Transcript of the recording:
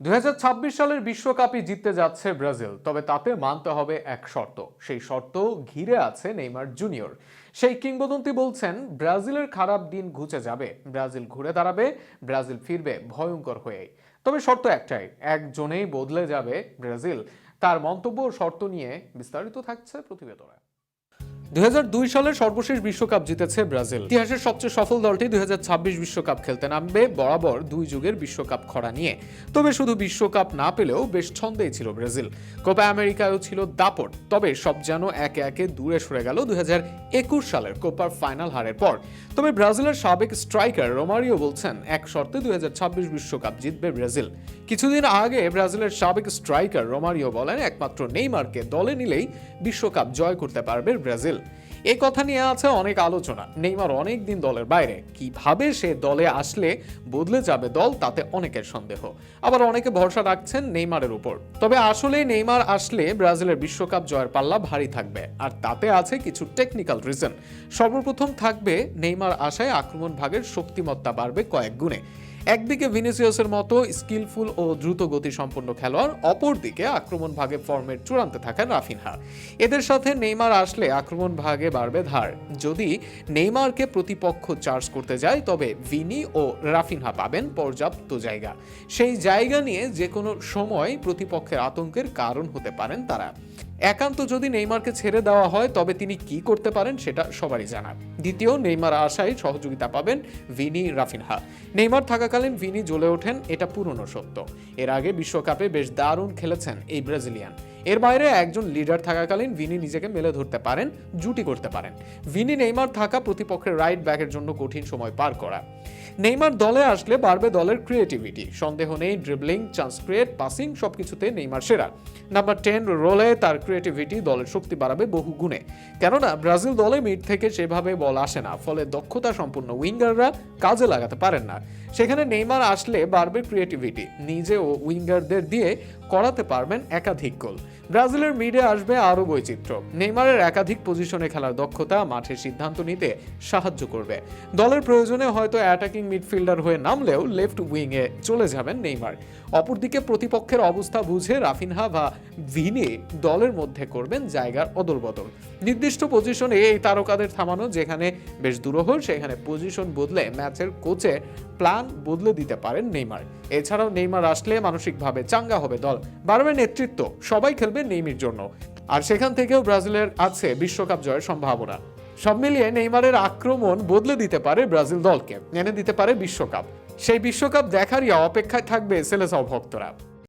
দুই সালের বিশ্বকাপই জিততে যাচ্ছে ব্রাজিল, তবে তাতে মানতে হবে এক শর্ত। সেই শর্ত ঘিরে আছে নেইমার জুনিয়র। সেই কিংবদন্তি বলছেন, ব্রাজিলের খারাপ দিন ঘুচে যাবে। ব্রাজিল ঘুরে দাঁড়াবে, ব্রাজিল ফিরবে ভয়ঙ্কর হয়েই। তবে শর্ত একটাই, একজনেই বদলে যাবে ব্রাজিল। তার মন্তব্য শর্ত নিয়ে বিস্তারিত থাকছে প্রতিবেদনে। দুই সালের সর্বশেষ বিশ্বকাপ জিতেছে ব্রাজিল। ইতিহাসের সবচেয়ে সফল দলটি দুই বিশ্বকাপ খেলতে নামবে বরাবর দুই যুগের বিশ্বকাপ খরা নিয়ে। তবে শুধু বিশ্বকাপ না পেলেও বেশ ছন্দেই ছিল ব্রাজিল। কোপা আমেরিকায়ও ছিল দাপট, তবে সব যেন একে একে দূরে সরে গেল দুই হাজার একুশ সালের কোপার ফাইনাল হারের পর। তবে ব্রাজিলের সাবেক স্ট্রাইকার রোমারিও বলছেন, এক শর্তে দুই বিশ্বকাপ জিতবে ব্রাজিল। কিছুদিন আগে ব্রাজিলের সাবেক স্ট্রাইকার রোমারিও বলেন, একমাত্র নেইমারকে দলে নিলেই বিশ্বকাপ জয় করতে পারবে ব্রাজিল। এ কথা নিয়ে আছে অনেক আলোচনা। নেইমার অনেক দিন দলের বাইরে। কীভাবে সে দলে আসলে বদলে যাবে দল, তাতে অনেকের সন্দেহ। আবার অনেকে ভরসা রাখছেন নেইমারের উপর। তবে আসলে নেইমার আসলে ব্রাজিলের বিশ্বকাপ জয়ের পাল্লা ভারী থাকবে। আর তাতে আছে কিছু টেকনিক্যাল রিজন সর্বপ্রথম থাকবে নেইমার আশায় আক্রমণ ভাগের শক্তিমত্তা বাড়বে কয়েক গুণে। একদিকে ভিনিসিয়াসের মতো স্কিলফুল ও দ্রুত গতি সম্পন্ন খেলোয়াড়, অপরদিকে আক্রমণ ভাগে ফর্মের চূড়ান্তে থাকেন রাফিনহা। এদের সাথে নেইমার আসলে আক্রমণ ভাগে বাড়বে ধার। যদি নেইমারকে প্রতিপক্ষ চার্জ করতে যায়, তবে ভিনি ও রাফিনহা পাবেন পর্যাপ্ত জায়গা। সেই জায়গা নিয়ে যে কোনো সময় প্রতিপক্ষের আতঙ্কের কারণ হতে পারেন তারা। একান্ত যদি নেইমারকে ছেড়ে দেওয়া হয়, তবে তিনি কি করতে পারেন সেটা সবারই জানা দ্বিতীয়, নেইমার আশায় সহযোগিতা পাবেন ভিনি রাফিনহা। নেইমার থাকাকালীন ভিনি জ্বলে ওঠেন, এটা পুরনো সত্য। এর আগে বিশ্বকাপে বেশ দারুণ খেলেছেন এই ব্রাজিলিয়ান। এর বাইরে একজন লিডার থাকাকালীন ভিনি নিজেকে মেলে ধরতে পারেন, জুটি করতে পারেন। ভিনি নেইমার থাকা প্রতিপক্ষের রাইট ব্যাকের জন্য কঠিন সময় পার করা। নেইমার দলে আসলে বাড়বে দলের ক্রিয়েটিভিটি সন্দেহ নেই ড্রিবলিং চান্স ক্রিয়েট পাসিং সবকিছুতে নেইমার সেরা। নাম্বার টেন রোলে তার ক্রিয়েটিভিটি দলের শক্তি বাড়াবে বহু গুণে। কেননা, ব্রাজিল দলে মিট থেকে সেভাবে বল আসে না, ফলে দক্ষতা সম্পূর্ণ উইঙ্গাররা কাজে লাগাতে পারেন না। সেখানে নেইমার আসলে বাড়বে ক্রিয়েটিভিটি নিজে ও উইঙ্গারদের দিয়ে করাতে পারবেন একাধিক গোল। ব্রাজিলের মিডে আসবে আরও বৈচিত্র্য। নেইমারের একাধিক পজিশনে খেলার দক্ষতা মাঠের সিদ্ধান্ত নিতে সাহায্য করবে। দলের প্রয়োজনে হয়তো অ্যাটাকিং মিডফিল্ডার হয়ে নামলেও লেফট উইংয়ে চলে যাবেন নেইমার। অপরদিকে প্রতিপক্ষের অবস্থা বুঝে রাফিনহা বা ভিনি দলের মধ্যে করবেন জায়গার অদল বদল নির্দিষ্ট পজিশনে এই তারকাদের থামানো যেখানে বেশ দুরূহ, সেখানে পজিশন বদলে ম্যাচের কোচে প্ল্যান বদলে দিতে পারেন নেইমার। এছাড়াও নেইমার আসলে মানসিকভাবে চাঙ্গা হবে দল। বাড়বে নেতৃত্ব, সবাই খেলবে নেইমির জন্য। আর সেখান থেকেও ব্রাজিলের আছে বিশ্বকাপ জয়ের সম্ভাবনা। সব মিলিয়ে নেইমারের আক্রমণ বদলে দিতে পারে ব্রাজিল দলকে, এনে দিতে পারে বিশ্বকাপ। সেই বিশ্বকাপ দেখারই অপেক্ষায় থাকবে সেলেসাও ভক্তরা।